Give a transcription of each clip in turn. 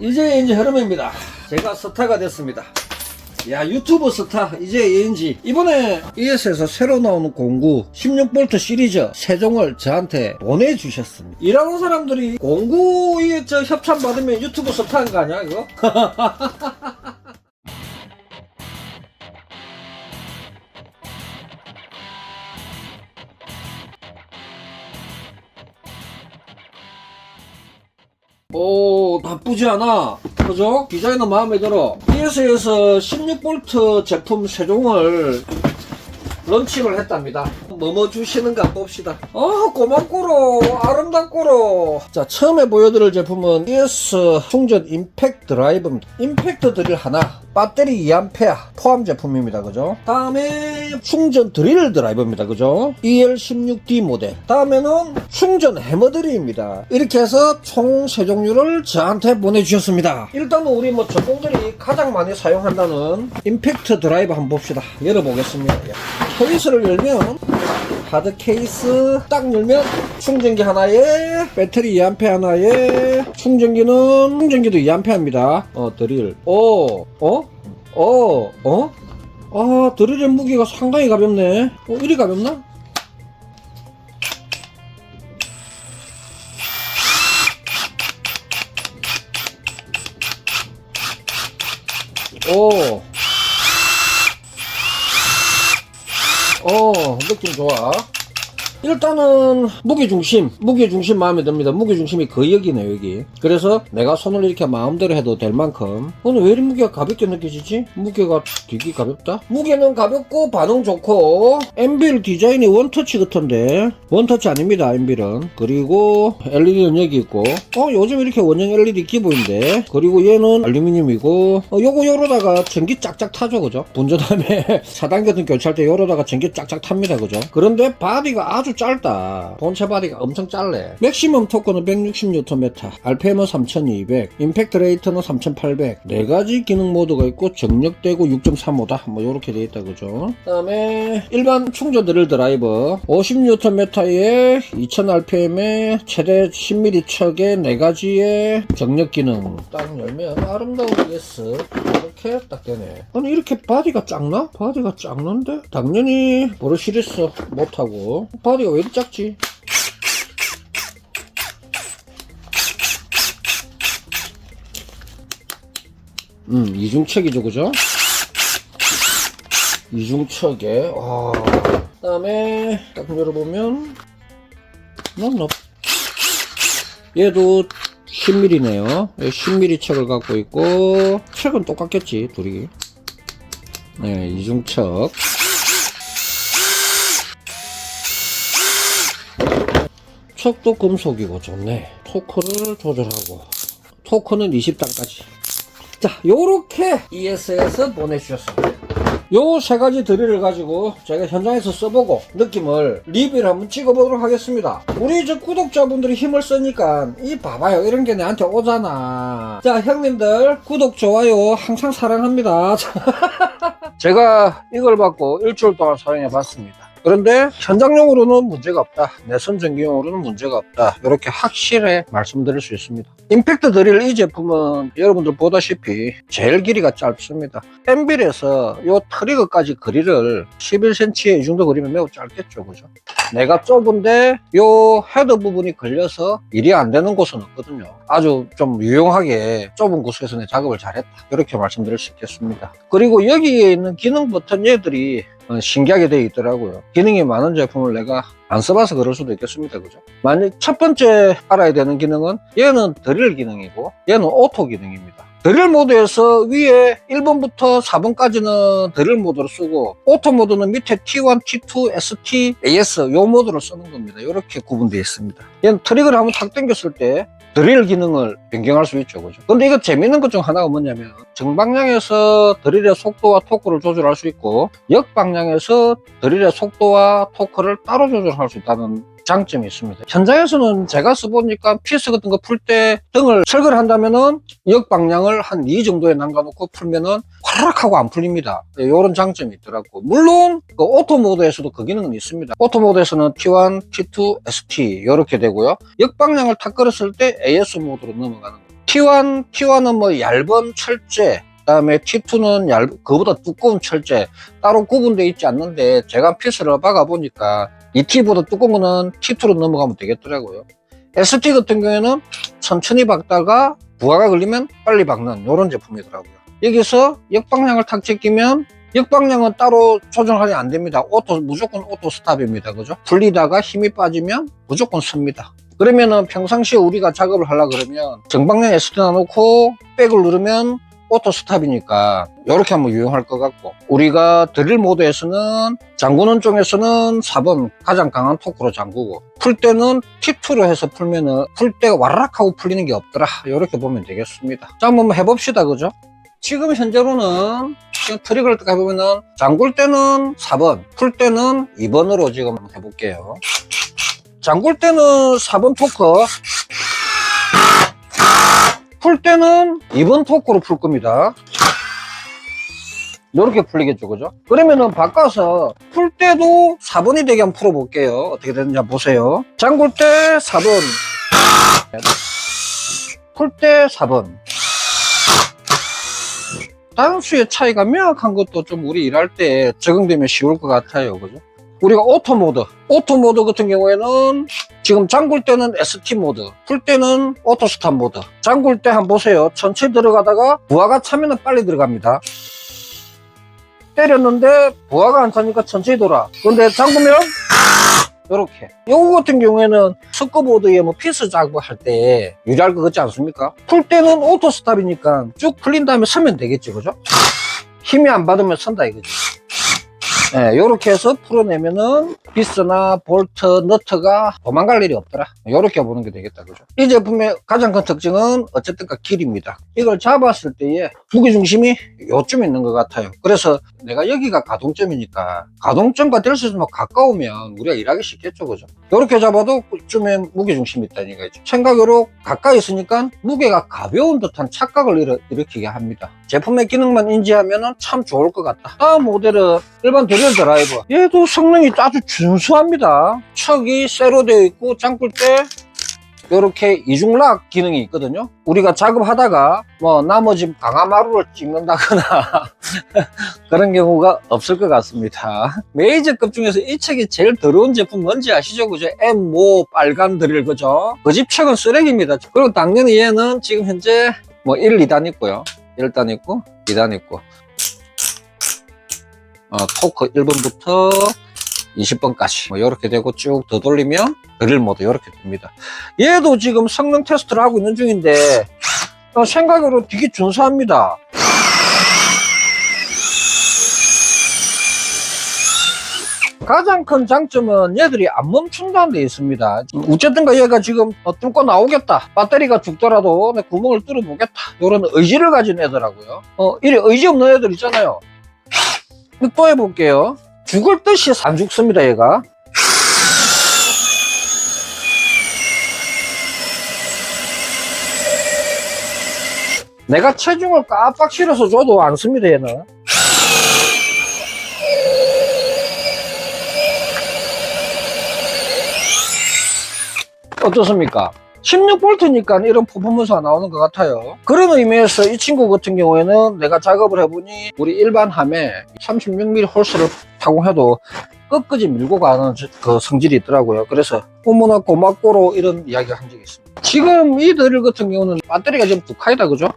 이제 이제 흐름입니다. 제가 스타가 됐습니다. 야 유튜브 스타 이제 예인지 이번에 ES에서 새로 나오는 공구 16V 시리즈 세종을 저한테 보내주셨습니다. 일하는 사람들이 공구에 저 협찬 받으면 유튜브 스타인 거 아니야 이거? 오 나쁘지 않아. 그죠? 디자인은 마음에 들어. ES에서 16V 제품 세종을 런칭을 했답니다 뭐뭐 주시는가 봅시다. 아 고맙고로 아름답고로 자 처음에 보여드릴 제품은 ES 충전 임팩트 드라이브입니다. 임팩트 드릴 하나 배터리 2A 포함 제품입니다. 그죠? 다음에 충전 드릴 드라이버입니다. 그죠? EL16D 모델. 다음에는 충전 해머드리입니다. 이렇게 해서 총 세 종류를 저한테 보내주셨습니다. 일단은 우리 뭐 전공들이 가장 많이 사용한다는 임팩트 드라이버 한번 봅시다. 열어보겠습니다. 예. 케이스를 열면 하드 케이스 딱 열면 충전기 하나에 배터리 2A 하나에 충전기는 충전기도 2A입니다 어 드릴 오 어? 어? 어? 아 드릴의 무게가 상당히 가볍네 어 이리 가볍나? 오. 어, 느낌 좋아. 일단은 무게중심, 무게중심 마음에 듭니다. 무게중심이 거의 여기네 여기. 그래서 내가 손을 이렇게 마음대로 해도 될 만큼 오늘 왜 이리 무게가 가볍게 느껴지지? 무게가 되게 가볍다? 무게는 가볍고 반응 좋고 엠빌 디자인이 원터치 같은데 원터치 아닙니다 엠빌은 그리고 LED는 여기 있고 어 요즘 이렇게 원형 LED 기본인데 그리고 얘는 알루미늄이고 어, 요거 요러다가 전기 짝짝 타죠 그죠? 분전함에 4단계등 교체할 때 요러다가 전기 짝짝 탑니다 그죠? 그런데 바디가 아주 짧다. 본체 바디가 엄청 짧네. 맥시멈 토크는 160Nm RPM은 3200 임팩트 레이트는 3800 네 가지 기능 모드가 있고 정력되고 6.35다. 뭐 요렇게 돼 있다 그죠? 그 다음에 일반 충전 드릴 드라이버. 50Nm에 2000rpm에 최대 10mm 척에 네 가지의 정력 기능 딱 열면 아름다운 ES 이렇게 딱 되네. 아니 이렇게 바디가 작나? 바디가 작는데? 당연히 브러시리스 못하고. 바디 가 왜 이렇게 작지? 음 이중척이죠 그죠? 이중척에 와. 그다음에 딱 열어보면 넉넉. 얘도 10mm네요. 10mm 척을 갖고 있고 척은 똑같겠지 둘이. 네 이중척 척도 금속이고 좋네. 토크를 조절하고. 토크는 20단까지. 자 요렇게 ES에서 보내주셨습니다. 요 세 가지 드릴을 가지고 제가 현장에서 써보고 느낌을 리뷰를 한번 찍어보도록 하겠습니다. 우리 저 구독자분들이 힘을 쓰니까 이 봐봐요. 이런 게 내한테 오잖아. 자 형님들 구독 좋아요 항상 사랑합니다. 제가 이걸 받고 일주일 동안 사용해 봤습니다 그런데 현장용으로는 문제가 없다. 내선 전기용으로는 문제가 없다. 이렇게 확실히 말씀드릴 수 있습니다. 임팩트 드릴 이 제품은 여러분들 보다시피 제일 길이가 짧습니다. 엠빌에서 요 트리거까지 거리를 11cm의 이 정도 거리면 매우 짧겠죠. 그죠? 내가 좁은데 요 헤드 부분이 걸려서 일이 안 되는 곳은 없거든요. 아주 좀 유용하게 좁은 곳에서 내 작업을 잘했다. 이렇게 말씀드릴 수 있겠습니다. 그리고 여기에 있는 기능 버튼 얘들이 어, 신기하게 되어 있더라고요. 기능이 많은 제품을 내가 안 써봐서 그럴 수도 있겠습니다. 그죠? 만약 첫 번째 알아야 되는 기능은 얘는 드릴 기능이고 얘는 오토 기능입니다. 드릴 모드에서 위에 1번부터 4번까지는 드릴 모드로 쓰고 오토 모드는 밑에 T1, T2, ST, AS 요 모드로 쓰는 겁니다. 이렇게 구분되어 있습니다. 얘는 트릭을 한번 탁 당겼을 때 드릴 기능을 변경할 수 있죠. 그죠? 근데 이거 재밌는 것 중 하나가 뭐냐면 정방향에서 드릴의 속도와 토크를 조절할 수 있고 역방향에서 드릴의 속도와 토크를 따로 조절할 수 있다는 장점이 있습니다. 현장에서는 제가 써보니까 피스 같은 거 풀 때 등을 철거를 한다면은 역방향을 한이 정도에 남겨놓고 풀면은 화락 하고 안 풀립니다. 이런 장점이 있더라고. 물론 그 오토 모드에서도 그 기능은 있습니다. 오토 모드에서는 T1, T2, ST 이렇게 되고요. 역방향을 탁 걸었을 때 AS 모드로 넘어가는 겁니다. T1, T1은 뭐 얇은 철제, 그다음에 T2는 얇, 그보다 두꺼운 철제 따로 구분되어 있지 않는데 제가 피스를 박아 보니까 이 T보다 두꺼운 거는 T2로 넘어가면 되겠더라고요. ST 같은 경우에는 천천히 박다가 부하가 걸리면 빨리 박는 이런 제품이더라고요. 여기서 역방향을 탁 제끼면 역방향은 따로 조정하면 안 됩니다. 오토, 무조건 오토 스탑입니다. 그죠? 풀리다가 힘이 빠지면 무조건 씁니다. 그러면은 평상시에 우리가 작업을 하려 그러면 정방향 ST 놔놓고 백을 누르면 오토 스탑이니까 이렇게 한번 유용할 것 같고 우리가 드릴 모드에서는 잠그는 쪽에서는 4번 가장 강한 토크로 잠그고 풀 때는 T2로 해서 풀면은 풀 때가 와르락 하고 풀리는 게 없더라. 이렇게 보면 되겠습니다. 자 한번 해봅시다. 그죠? 지금 현재로는 지금 트릭을 딱 해보면은 잠글 때는 4번 풀 때는 2번으로 지금 해볼게요. 잠글 때는 4번 토크 풀 때는 2번 토크로 풀 겁니다. 이렇게 풀리겠죠, 그죠? 그러면은 바꿔서 풀 때도 4번이 되게 한번 풀어 볼게요. 어떻게 되는지 한번 보세요. 잠글 때 4번. 풀 때 4번. 단수의 차이가 명확한 것도 좀 우리 일할 때 적용되면 쉬울 것 같아요, 그죠? 우리가 오토 모드, 오토 모드 같은 경우에는 지금 잠글 때는 ST 모드, 풀 때는 오토 스탑 모드. 잠글 때 한번 보세요. 천천히 들어가다가 부하가 차면은 빨리 들어갑니다. 때렸는데 부하가 안 차니까 천천히 돌아. 그런데 잠그면 이렇게. 요거 같은 경우에는 스커보드에 뭐 피스 작업할 때 유리할 것 같지 않습니까? 풀 때는 오토 스탑이니까 쭉 풀린 다음에 서면 되겠죠, 그죠? 힘이 안 받으면 선다 이거죠. 네, 요렇게 해서 풀어내면은 비스나 볼트, 너트가 도망갈 일이 없더라. 요렇게 보는 게 되겠다. 그죠? 이 제품의 가장 큰 특징은 어쨌든가 길입니다. 이걸 잡았을 때에 무게중심이 요쯤 있는 것 같아요. 그래서 내가 여기가 가동점이니까 가동점과 될 수 있으면 가까우면 우리가 일하기 쉽겠죠. 그죠? 요렇게 잡아도 그쯤에 무게중심이 있다는 거죠. 생각으로 가까이 있으니까 무게가 가벼운 듯한 착각을 일으, 일으키게 합니다. 제품의 기능만 인지하면 참 좋을 것 같다. 다음 모델은 일반 드릴 드라이버. 얘도 성능이 아주 준수합니다. 척이 쇠로 되어 있고 잠글 때 이렇게 이중락 기능이 있거든요. 우리가 작업하다가 뭐 나머지 강화마루를 찍는다거나 그런 경우가 없을 것 같습니다. 메이저급 중에서 이 책이 제일 더러운 제품 뭔지 아시죠? 그죠? M5 빨간 드릴 그죠? 그 집 책은 쓰레기입니다. 그리고 당연히 얘는 지금 현재 뭐 1, 2단 있고요. 1단 있고 2단 있고 어, 토크 1번부터 20번까지 뭐 이렇게 되고 쭉 더 돌리면 드릴 모드 이렇게 됩니다. 얘도 지금 성능 테스트를 하고 있는 중인데 어, 생각으로 되게 준수합니다. 가장 큰 장점은 얘들이 안 멈춘다는 데 있습니다. 어쨌든가 얘가 지금 어, 뚫고 나오겠다. 배터리가 죽더라도 내 구멍을 뚫어보겠다. 이런 의지를 가진 애더라고요. 어, 이래 의지 없는 애들 있잖아요. 또 해볼게요. 죽을 듯이 안 죽습니다, 얘가. 내가 체중을 깜빡 실어서 줘도 안 씁니다, 얘는. 어떻습니까? 16V니까 이런 퍼포먼스가 나오는 것 같아요. 그런 의미에서 이 친구 같은 경우에는 내가 작업을 해보니 우리 일반 함에 36mm 홀스를 타공해도 끝까지 밀고 가는 저- 그 성질이 있더라고요. 그래서 어머나 고맙고로 이런 이야기를 한 적이 있습니다. 지금 이 드릴 같은 경우는 배터리가 지금 두 칸이다, 그죠?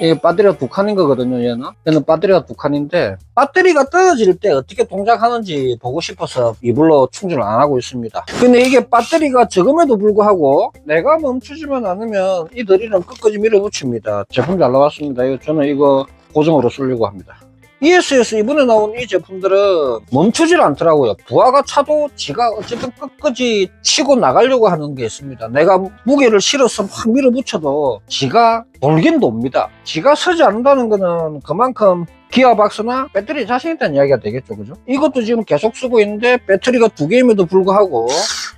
이 배터리가 두 칸인 거거든요, 얘는. 얘는 배터리가 두 칸인데, 배터리가 떨어질 때 어떻게 동작하는지 보고 싶어서 이불로 충전을 안 하고 있습니다. 근데 이게 배터리가 적음에도 불구하고 내가 멈추지만 않으면 이 드릴은 끝까지 밀어붙입니다. 제품 잘 나왔습니다. 저는 이거 고정으로 쓰려고 합니다. ES에서 이번에 나온 이 제품들은 멈추질 않더라고요. 부하가 차도 지가 어쨌든 끝까지 치고 나가려고 하는 게 있습니다. 내가 무게를 실어서 확 밀어붙여도 지가 돌긴 돕니다. 지가 서지 않는다는 거는 그만큼 기어박스나 배터리 자신 있다는 이야기가 되겠죠. 그죠? 이것도 지금 계속 쓰고 있는데 배터리가 두 개임에도 불구하고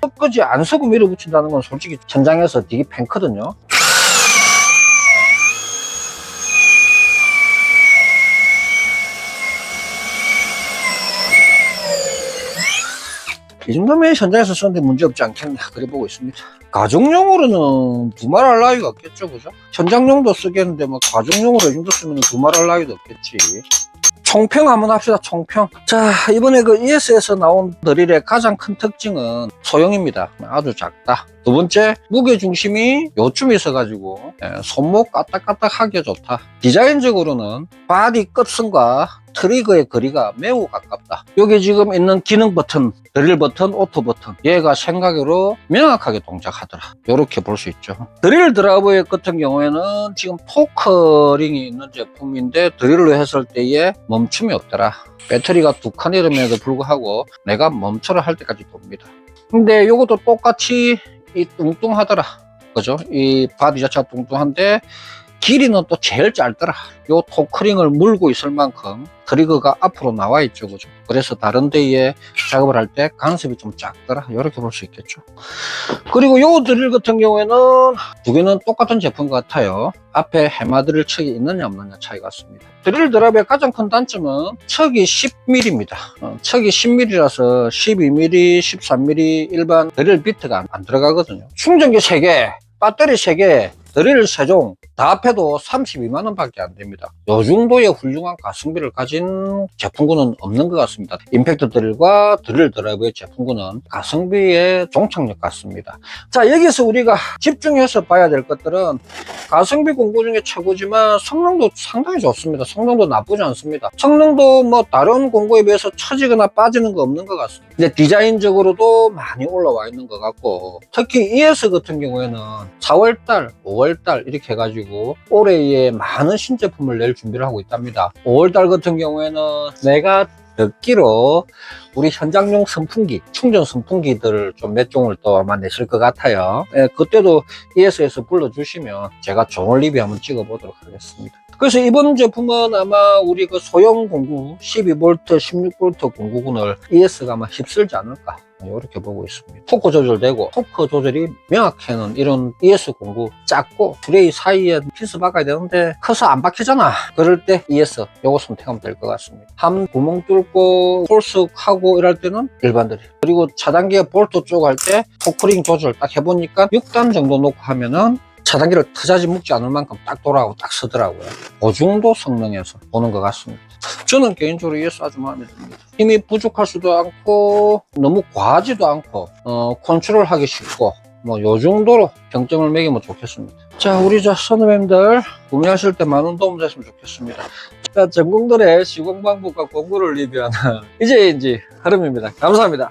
끝까지 안 서고 밀어붙인다는 건 솔직히 천장에서 되게 팬거든요. 이이 정도면 현장에서 쓰는데 문제 없지 않겠나 그래 보고 있습니다. 가정용으로는 두말할 나위가 없겠죠, 그죠? 현장용도 쓰겠는데 뭐 가정용으로 이 정도 쓰면 두말할 나위도 없겠지. 총평 한번 합시다, 총평. 자, 이번에 그 ES에서 나온 드릴의 가장 큰 특징은 소형입니다. 아주 작다. 두 번째, 무게 중심이 요쯤 있어가지고, 예, 손목 까딱까딱하게 좋다. 디자인적으로는 바디 끝선과 트리거의 거리가 매우 가깝다. 여기 지금 있는 기능 버튼, 드릴 버튼, 오토 버튼. 얘가 생각으로 명확하게 동작하더라. 이렇게 볼 수 있죠. 드릴 드라이버 같은 경우에는 지금 토커링이 있는 제품인데 드릴로 했을 때에 멈춤이 없더라. 배터리가 두 칸이름에도 불구하고 내가 멈춰라 할 때까지 돕니다. 근데 이것도 똑같이 이 뚱뚱하더라. 그죠? 이 바디 자체가 뚱뚱한데 길이는 또 제일 짧더라. 요 토크링을 물고 있을 만큼 트리거가 앞으로 나와 있죠. 그죠? 그래서 다른 데에 작업을 할 때 간섭이 좀 작더라. 이렇게 볼 수 있겠죠. 그리고 요 드릴 같은 경우에는 두 개는 똑같은 제품 같아요. 앞에 해마 드릴 척이 있느냐 없느냐 차이가 있습니다. 드릴 드랍의 가장 큰 단점은 척이 10mm입니다. 어, 척이 10mm라서 12mm, 13mm 일반 드릴 비트가 안, 안 들어가거든요. 충전기 3개, 배터리 3개, 드릴 3종 다 합해도 32만 원 밖에 안 됩니다. 요 정도의 훌륭한 가성비를 가진 제품군은 없는 것 같습니다. 임팩트 드릴과 드릴 드라이브의 제품군은 가성비의 종착역 같습니다. 자 여기서 우리가 집중해서 봐야 될 것들은 가성비 공구 중에 최고지만 성능도 상당히 좋습니다. 성능도 나쁘지 않습니다. 성능도 뭐 다른 공구에 비해서 처지거나 빠지는 거 없는 것 같습니다. 근데 디자인적으로도 많이 올라와 있는 것 같고 특히 ES 같은 경우에는 4월달, 5월 달 이렇게 해가지고 올해에 많은 신제품을 낼 준비를 하고 있답니다. 5월달 같은 경우에는 내가 듣기로 우리 현장용 선풍기, 충전 선풍기들을 좀 몇 종을 또 아마 내실 것 같아요. 예, 그때도 ES에서 불러주시면 제가 좋은 리뷰 한번 찍어보도록 하겠습니다. 그래서 이번 제품은 아마 우리 그 소형 공구 12V, 16V 공구군을 ES가 아마 휩쓸지 않을까. 이렇게 보고 있습니다. 토크 조절되고 토크 조절이 명확해는 이런 ES 공구 작고 브레이 사이에 피스 박아야 되는데 커서 안 박히잖아. 그럴 때 ES 요거 선택하면 될 것 같습니다. 함 구멍 뚫고 폴스하고 이럴 때는 일반 드릴. 그리고 차단기에 볼트 쪽 할 때 토크링 조절 딱 해보니까 6단 정도 놓고 하면은 차단기를 터자지 묶지 않을 만큼 딱 돌아가고 딱 서더라고요. 그 정도 성능에서 보는 것 같습니다. 저는 개인적으로 ES 아주 마음에 듭니다. 힘이 부족할 수도 않고 너무 과하지도 않고 어, 컨트롤하기 쉽고 뭐 요 정도로 평점을 매기면 좋겠습니다. 자 우리 저 선우님들 구매하실 때 많은 도움 됐으면 좋겠습니다. 자 전공들의 시공 방법과 공구를 리뷰하는 이제 이제 흐름입니다. 감사합니다.